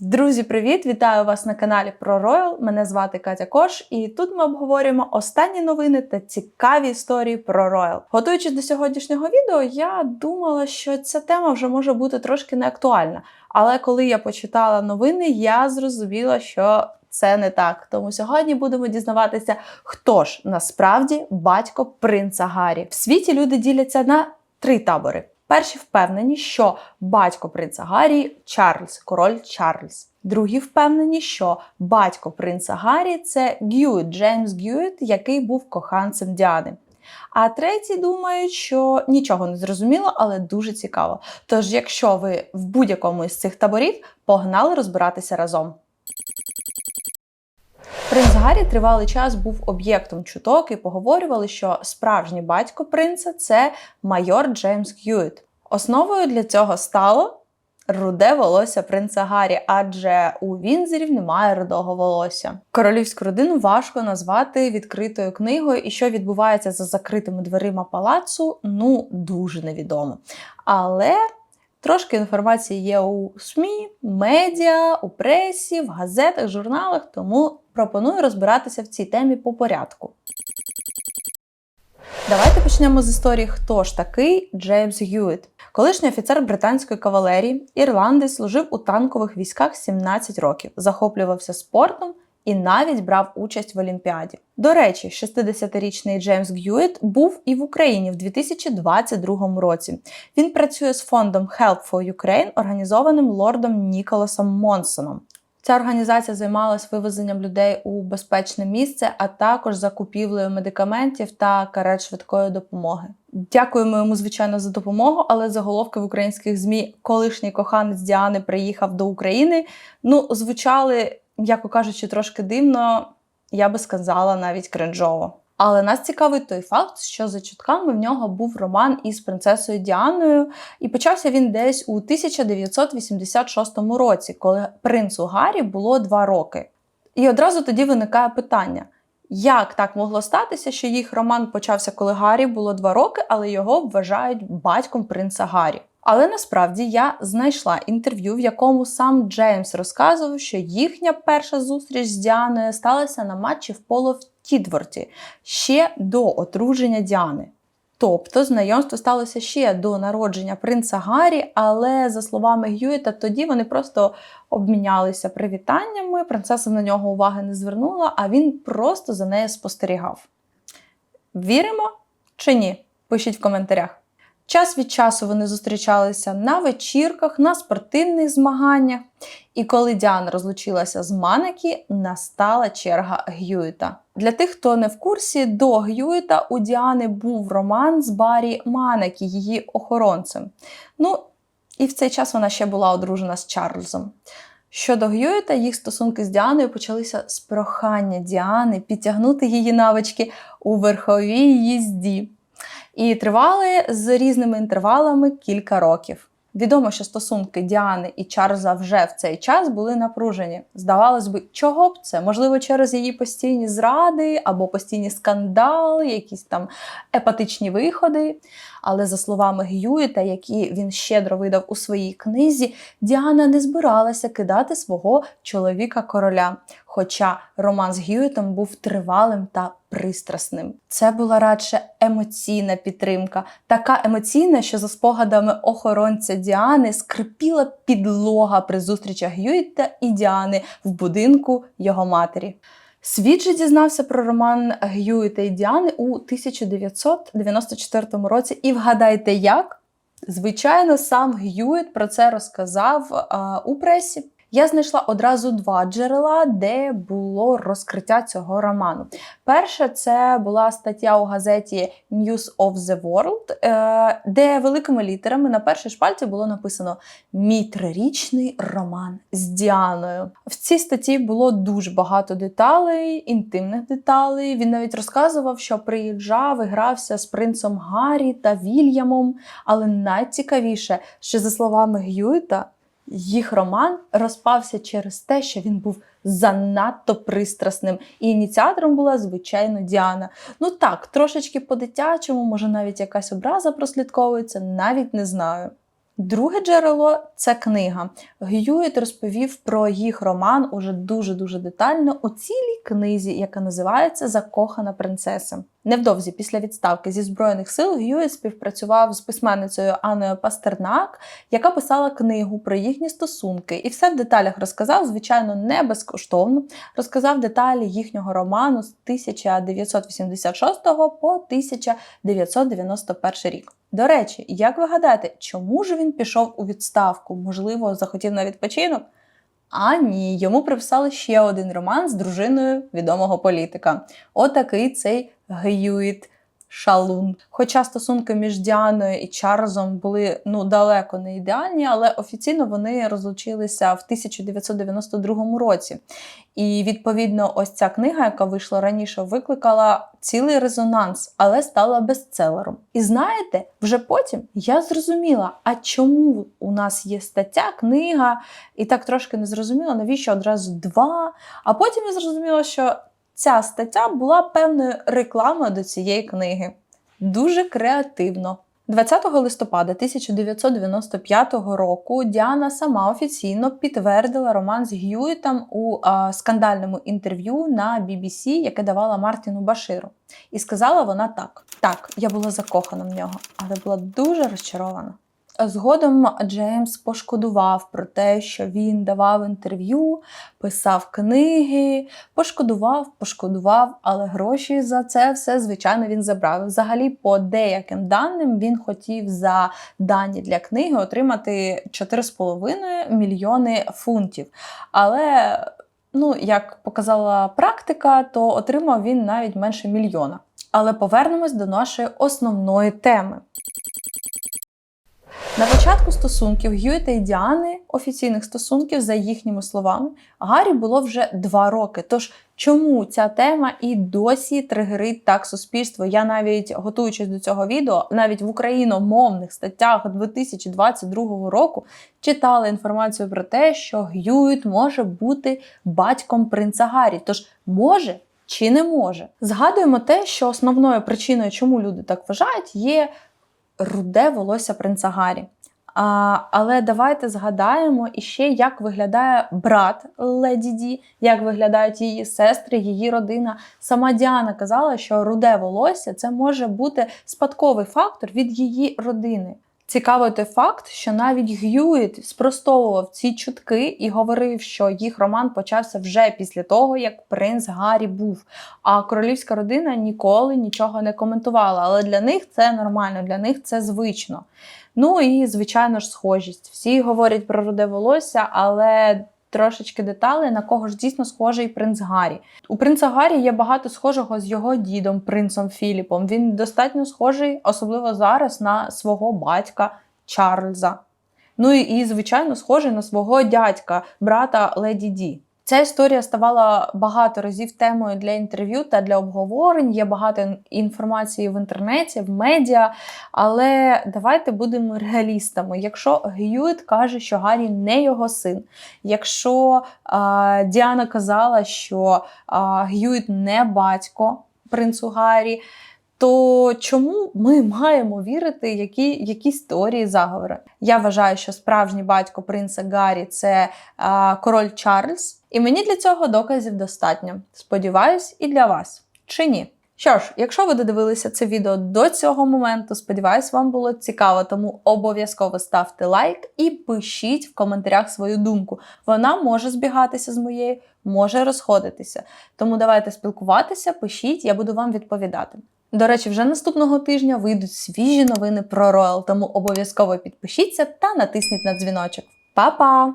Друзі, привіт! Вітаю вас на каналі про Royal. Мене звати Катя Кош, і тут ми обговорюємо останні новини та цікаві історії про Royal. Готуючись до сьогоднішнього відео, я думала, що ця тема вже може бути трошки неактуальна. Але коли я почитала новини, я зрозуміла, що це не так. Тому сьогодні будемо дізнаватися, хто ж насправді батько принца Гаррі. В світі люди діляться на три табори. Перші впевнені, що батько принца Гаррі Чарльз, король Чарльз. Другі впевнені, що батько принца Гаррі це Гюїт, Джеймс Гюїт, який був коханцем Діани. А треті думають, що нічого не зрозуміло, але дуже цікаво. Тож, якщо ви в будь-якому із цих таборів, погнали розбиратися разом. Принц Гаррі тривалий час був об'єктом чуток і поговорювали, що справжній батько принца це майор Джеймс Гюїт. Основою для цього стало руде волосся принца Гаррі, адже у Вінзерів немає рудого волосся. Королівську родину важко назвати відкритою книгою, і що відбувається за закритими дверима палацу, ну дуже невідомо. Але Трошки інформації є у СМІ, медіа, у пресі, в газетах, журналах, тому пропоную розбиратися в цій темі по порядку. Давайте почнемо з історії, хто ж такий Джеймс Гюїт. Колишній офіцер британської кавалерії, ірландець служив у танкових військах 17 років, захоплювався спортом і навіть брав участь в Олімпіаді. До речі, 60-річний Джеймс Гюїт був і в Україні в 2022 році. Він працює з фондом Help for Ukraine, організованим лордом Ніколасом Монсоном. Ця організація займалась вивезенням людей у безпечне місце, а також закупівлею медикаментів та карет швидкої допомоги. Дякуємо йому, звичайно, за допомогу, але заголовки в українських змі колишній коханець Діани приїхав до України. Ну, звучали м'яко кажучи, трошки дивно, я би сказала навіть кринжово. Але нас цікавить той факт, що за чутками в нього був роман із принцесою Діаною, і почався він десь у 1986 році, коли принцу Гаррі було два роки. І одразу тоді виникає питання: як так могло статися, що їх роман почався, коли Гаррі було два роки, але його вважають батьком принца Гаррі? Але насправді я знайшла інтерв'ю, в якому сам Джеймс розказував, що їхня перша зустріч з Діаною сталася на матчі в поло в Тідворті ще до одруження Діани. Тобто знайомство сталося ще до народження принца Гаррі, але, за словами Гюїта, тоді вони просто обмінялися привітаннями. Принцеса на нього уваги не звернула, а він просто за нею спостерігав. Віримо чи ні? Пишіть в коментарях. Час від часу вони зустрічалися на вечірках, на спортивних змаганнях. І коли Діана розлучилася з Манекі, настала черга Гюїта. Для тих, хто не в курсі, до Гюїта у Діани був роман з Барі Манекі, її охоронцем. Ну, і в цей час вона ще була одружена з Чарльзом. Щодо Гюїта, їх стосунки з Діаною почалися з прохання Діани підтягнути її навички у верховій їзді і тривали з різними інтервалами кілька років. Відомо, що стосунки Діани і Чарльза вже в цей час були напружені. Здавалось би, чого б це? Можливо, через її постійні зради або постійні скандали, якісь там епатичні виходи. Але за словами Гюїта, які він щедро видав у своїй книзі, Діана не збиралася кидати свого чоловіка короля. Хоча роман з Гюїтом був тривалим та пристрасним. Це була радше емоційна підтримка, така емоційна, що за спогадами охоронця Діани скрипіла підлога при зустрічах Гюїта і Діани в будинку його матері. Світ же дізнався про роман Гюїта і Діани у 1994 році. І вгадайте, як? Звичайно, сам Гюїт про це розказав а, у пресі. Я знайшла одразу два джерела, де було розкриття цього роману. Перше, це була стаття у газеті News of the World, е, де великими літерами на першій шпальці було написано Мій трирічний роман з Діаною. В цій статті було дуже багато деталей, інтимних деталей. Він навіть розказував, що приїжджав і грався з принцем Гаррі та Вільямом. Але найцікавіше, що за словами Гюйта, їх роман розпався через те, що він був занадто пристрасним. І ініціатором була, звичайно, Діана. Ну так, трошечки по-дитячому, може, навіть якась образа прослідковується, навіть не знаю. Друге джерело це книга. Гюїт розповів про їх роман уже дуже-дуже детально у цілій книзі, яка називається Закохана принцеса. Невдовзі після відставки зі Збройних сил Гюїт співпрацював з письменницею Анною Пастернак, яка писала книгу про їхні стосунки, і все в деталях розказав, звичайно, не безкоштовно. Розказав деталі їхнього роману з 1986 по 1991 рік. До речі, як ви гадаєте, чому ж він пішов у відставку? Можливо, захотів на відпочинок? А ні, йому приписали ще один роман з дружиною відомого політика. Отакий цей Гюїт Шалун. Хоча стосунки між Діаною і Чарльзом були ну далеко не ідеальні, але офіційно вони розлучилися в 1992 році. І відповідно, ось ця книга, яка вийшла раніше, викликала цілий резонанс, але стала бестселером. І знаєте, вже потім я зрозуміла, а чому у нас є стаття, книга, і так трошки не зрозуміла, навіщо одразу два. А потім я зрозуміла, що ця стаття була певною рекламою до цієї книги. Дуже креативно. 20 листопада 1995 року Діана сама офіційно підтвердила роман з Г'юїтом у а, скандальному інтерв'ю на BBC, яке давала Мартіну Баширу. І сказала вона так: так, я була закохана в нього, але була дуже розчарована. Згодом Джеймс пошкодував про те, що він давав інтерв'ю, писав книги, пошкодував, пошкодував, але гроші за це все, звичайно, він забрав. Взагалі, по деяким даним, він хотів за дані для книги отримати 4,5 мільйони фунтів. Але, ну, як показала практика, то отримав він навіть менше мільйона. Але повернемось до нашої основної теми. На початку стосунків Гюїта і Діани, офіційних стосунків, за їхніми словами, Гаррі було вже два роки. Тож чому ця тема і досі тригерить так суспільство? Я навіть готуючись до цього відео, навіть в україномовних статтях 2022 року читала інформацію про те, що Гюїт може бути батьком принца Гаррі. Тож може. Чи не може? Згадуємо те, що основною причиною, чому люди так вважають, є руде волосся принца Гаррі. А, Але давайте згадаємо іще, як виглядає брат Леді Ді, як виглядають її сестри, її родина. Сама Діана казала, що руде волосся це може бути спадковий фактор від її родини. Цікавий той факт, що навіть Г'юїт спростовував ці чутки і говорив, що їх роман почався вже після того, як принц Гаррі був. А королівська родина ніколи нічого не коментувала. Але для них це нормально, для них це звично. Ну і, звичайно ж, схожість. Всі говорять про руде волосся, але трошечки деталей, на кого ж дійсно схожий принц Гаррі. У принца Гаррі є багато схожого з його дідом, принцем Філіпом. Він достатньо схожий, особливо зараз, на свого батька Чарльза. Ну і, звичайно, схожий на свого дядька, брата Леді Ді. Ця історія ставала багато разів темою для інтерв'ю та для обговорень. Є багато інформації в інтернеті, в медіа. Але давайте будемо реалістами. Якщо Гюїт каже, що Гаррі не його син, якщо а, Діана казала, що а, Гюїт не батько принцу Гаррі, то чому ми маємо вірити які, якісь теорії заговори? Я вважаю, що справжній батько принца Гаррі це а, король Чарльз, і мені для цього доказів достатньо. Сподіваюсь, і для вас. Чи ні? Що ж, якщо ви додивилися це відео до цього моменту, сподіваюсь, вам було цікаво, тому обов'язково ставте лайк і пишіть в коментарях свою думку. Вона може збігатися з моєю, може розходитися. Тому давайте спілкуватися, пишіть, я буду вам відповідати. До речі, вже наступного тижня вийдуть свіжі новини про Роял, тому обов'язково підпишіться та натисніть на дзвіночок. Па-па!